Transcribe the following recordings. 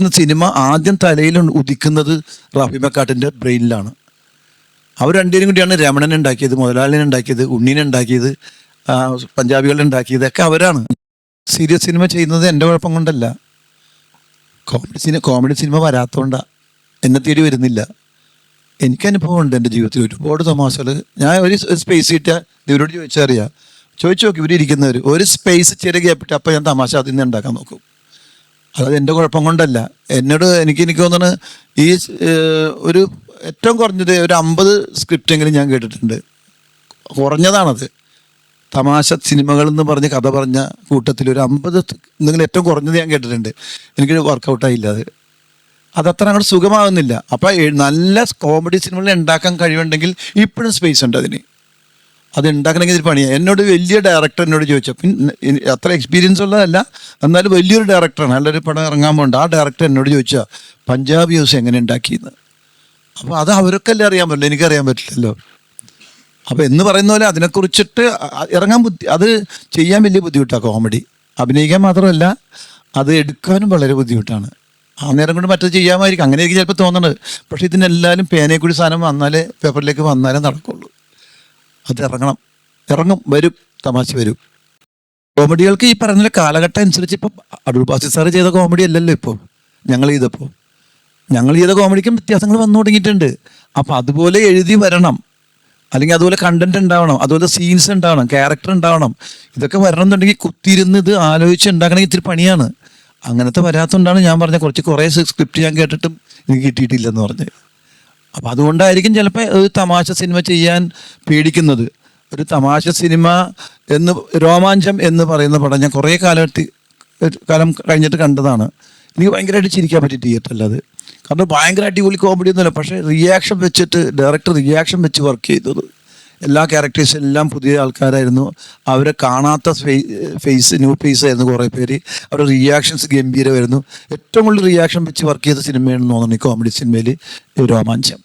എന്ന സിനിമ ആദ്യം തലയിൽ ഉദിക്കുന്നത് റാഫി മക്കാട്ടിന്റെ ബ്രെയിനിലാണ്. അവർ രണ്ടുപേരും കൂടിയാണ് രമണൻ ഉണ്ടാക്കിയത് മുതലാളിനെ ഉണ്ടാക്കിയത് ഉണ്ണീനെ ഉണ്ടാക്കിയത് പഞ്ചാബികളെ ഉണ്ടാക്കിയത് ഒക്കെ അവരാണ്. സീരിയസ് സിനിമ ചെയ്യുന്നത് എന്റെ കുഴപ്പം കൊണ്ടല്ല. കോമഡി സിനിമ കോമഡി സിനിമ വരാത്തതുകൊണ്ടാണ് എന്നെ തേടി വരുന്നില്ല. എനിക്ക് അനുഭവമുണ്ട് എന്റെ ജീവിതത്തിൽ. ഒരുപാട് തമാശകൾ. ഞാൻ ഒരു സ്പേസ് കിട്ടിയ ഇവരോട് ചോദിച്ചാൽ അറിയാം. ചോദിച്ചു നോക്കി ഇവരിയ്ക്കുന്നവർ ഒരു സ്പേസ് ചെറിയ ഗ്യാപ്പിട്ട് അപ്പം ഞാൻ തമാശ അതിൽ നിന്ന് ഉണ്ടാക്കാൻ നോക്കും. അതായത് എന്റെ കുഴപ്പം കൊണ്ടല്ല. എന്നോട് എനിക്ക് എനിക്ക് തോന്നുന്നത് ഈ ഒരു ഏറ്റവും കുറഞ്ഞത് ഒരു അമ്പത് സ്ക്രിപ്റ്റ് എങ്കിലും ഞാൻ കേട്ടിട്ടുണ്ട്. കുറഞ്ഞതാണത്. തമാശ സിനിമകൾ എന്ന് പറഞ്ഞ് കഥ പറഞ്ഞ കൂട്ടത്തിൽ ഒരു അമ്പത് എന്തെങ്കിലും ഏറ്റവും കുറഞ്ഞത് ഞാൻ കേട്ടിട്ടുണ്ട്. എനിക്ക് വർക്കൗട്ടായില്ല അത്. അതത്ര അങ്ങോട്ട് സുഖമാകുന്നില്ല അപ്പം നല്ല കോമഡി സിനിമകൾ ഉണ്ടാക്കാൻ കഴിവുണ്ടെങ്കിൽ ഇപ്പോഴും സ്പേസ് ഉണ്ട് അതിന്. അത് ഉണ്ടാക്കണമെങ്കിൽ ഇത് പണിയാണ് എന്നോട് വലിയ ഡയറക്ടർ എന്നോട് ചോദിച്ചു. അത്ര എക്സ്പീരിയൻസ് ഉള്ളതല്ല. എന്നാലും വലിയൊരു ഡയറക്ടറാണ് നല്ലൊരു പടം ഇറങ്ങാൻ പോകണ്ട ആ ഡയറക്ടർ എന്നോട് ചോദിച്ചാൽ പഞ്ചാബി ഹൗസ് എങ്ങനെ ഉണ്ടാക്കിയെന്ന്? അപ്പോൾ അത് അവർക്കല്ലേ അറിയാൻ പറ്റില്ല. എനിക്കറിയാൻ പറ്റില്ലല്ലോ. അപ്പോൾ എന്ന് പറയുന്ന പോലെ അതിനെക്കുറിച്ചിട്ട് ഇറങ്ങാൻ ബുദ്ധി അത് ചെയ്യാൻ വലിയ ബുദ്ധിമുട്ടാണ് കോമഡി അഭിനയിക്കാൻ മാത്രമല്ല അത് എടുക്കാനും വളരെ ബുദ്ധിമുട്ടാണ്. ആ നേരം കൊണ്ട് മറ്റത് ചെയ്യാമായിരിക്കും. അങ്ങനെയായിരിക്കും ചിലപ്പോൾ തോന്നുന്നത് പക്ഷേ ഇതിനെല്ലാവരും പേനയെ കൂടി സാധനം വന്നാലേ പേപ്പറിലേക്ക് വന്നാലേ നടക്കുള്ളൂ. അത് ഇറങ്ങണം. ഇറങ്ങും വരും തമാശ വരും. കോമഡികൾക്ക് ഈ പറഞ്ഞ കാലഘട്ടം അനുസരിച്ച് ഇപ്പം അടൂർ ബാസി സാറ് ചെയ്ത കോമഡി അല്ലല്ലോ ഇപ്പോൾ ഞങ്ങൾ ചെയ്തപ്പോൾ. ഞങ്ങൾ ചെയ്ത കോമഡിക്കും വ്യത്യാസങ്ങൾ വന്നു തുടങ്ങിയിട്ടുണ്ട്. അപ്പം അതുപോലെ എഴുതി വരണം. അല്ലെങ്കിൽ അതുപോലെ കണ്ടന്റ് ഉണ്ടാവണം. അതുപോലെ സീൻസ് ഉണ്ടാവണം. ക്യാരക്ടർ ഉണ്ടാവണം. ഇതൊക്കെ വരണം എന്നുണ്ടെങ്കിൽ കുത്തിയിരുന്ന് ഇത് ആലോചിച്ച് ഉണ്ടാക്കണമെങ്കിൽ ഇത്തിരി പണിയാണ്. അങ്ങനത്തെ വരാത്തതുകൊണ്ടാണ് ഞാൻ പറഞ്ഞ കുറച്ച് കുറേ സ്ക്രിപ്റ്റ് ഞാൻ കേട്ടിട്ടും എനിക്ക് കിട്ടിയിട്ടില്ലെന്ന് പറഞ്ഞത്. അപ്പം അതുകൊണ്ടായിരിക്കും ചിലപ്പോൾ ഒരു തമാശ സിനിമ ചെയ്യാൻ പേടിക്കുന്നത്. ഒരു തമാശ സിനിമ എന്ന് രോമാഞ്ചം എന്ന് പറയുന്ന പടം ഞാൻ കുറേ കാലത്ത് കാലം കഴിഞ്ഞിട്ട് കണ്ടതാണ്. എനിക്ക് ഭയങ്കരമായിട്ട് ചിരിക്കാൻ പറ്റി തിയേറ്ററിൽ അത്. കാരണം ഭയങ്കര അടിപൊളി കോമഡി ഒന്നുമില്ല പക്ഷേ റിയാക്ഷൻ വെച്ചിട്ട് ഡയറക്ടർ റിയാക്ഷൻ വെച്ച് വർക്ക് ചെയ്തത്. എല്ലാ ക്യാരക്ടേഴ്സും എല്ലാം പുതിയ ആൾക്കാരായിരുന്നു. അവരെ കാണാത്ത ഫേസ് ന്യൂ ഫേസ് ആയിരുന്നു കുറേ പേര്. അവരുടെ റിയാക്ഷൻസ് ഗംഭീരമായിരുന്നു. ഏറ്റവും കൂടുതൽ റിയാക്ഷൻ വെച്ച് വർക്ക് ചെയ്ത സിനിമയാണെന്ന് തോന്നുന്നു ഈ കോമഡി സിനിമയിൽ രോമാഞ്ചം.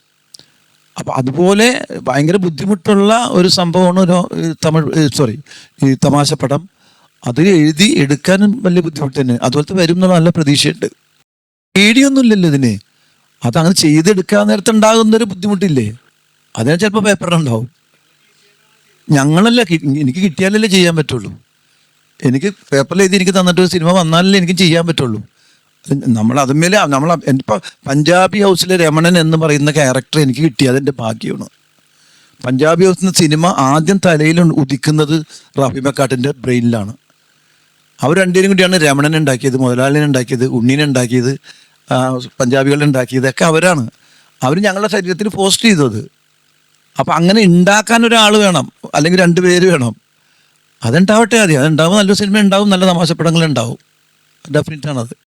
അപ്പം അതുപോലെ ഭയങ്കര ബുദ്ധിമുട്ടുള്ള ഒരു സംഭവമാണ് തമിഴ് സോറി ഈ തമാശ പടം. അത് എഴുതി എടുക്കാനും വലിയ ബുദ്ധിമുട്ട് തന്നെ. അതുപോലത്തെ വരും എന്നുള്ള നല്ല പ്രതീക്ഷയുണ്ട്. പേടിയൊന്നുമില്ലല്ലോ ഇതിന്. അതങ്ങനെ ചെയ്തെടുക്കാൻ നേരത്തെ ഉണ്ടാകുന്നൊരു ബുദ്ധിമുട്ടില്ലേ? അതിനെ ചിലപ്പോൾ പേപ്പറിലുണ്ടാവും ഞങ്ങളല്ല എനിക്ക് കിട്ടിയാലല്ലേ ചെയ്യാൻ പറ്റുള്ളൂ. എനിക്ക് പേപ്പറിൽ എഴുതി എനിക്ക് തന്നിട്ട് ഒരു സിനിമ വന്നാലല്ലേ എനിക്ക് ചെയ്യാൻ പറ്റുള്ളൂ. നമ്മൾ അതുമേലെ നമ്മൾ ഇപ്പം പഞ്ചാബി ഹൗസിലെ രമണൻ എന്ന് പറയുന്ന ക്യാരക്ടർ എനിക്ക് കിട്ടി. അതെന്റെ ഭാഗ്യമാണ്. പഞ്ചാബി ഹൗസ് എന്ന സിനിമ ആദ്യം തലയിൽ ഉദിക്കുന്നത് റാഫി മെക്കാട്ടിന്റെ ബ്രെയിനിലാണ്. അവർ രണ്ടുപേരും കൂടിയാണ് രമണൻ ഉണ്ടാക്കിയത് മുതലാളിനെ ഉണ്ടാക്കിയത് ഉണ്ണീനെ ഉണ്ടാക്കിയത് പഞ്ചാബികളുണ്ടാക്കിയത് ഒക്കെ അവരാണ്. അവർ ഞങ്ങളുടെ ശരീരത്തിൽ പോസ്റ്റ് ചെയ്തത്. അപ്പം അങ്ങനെ ഉണ്ടാക്കാൻ ഒരാൾ വേണം അല്ലെങ്കിൽ രണ്ട് പേര് വേണം. അതുണ്ടാവട്ടെ ആദ്യം. അതുണ്ടാവും നല്ല സിനിമ ഉണ്ടാവും നല്ല തമാശപ്പടങ്ങൾ ഉണ്ടാവും. ഡെഫിനറ്റ് ആണത്.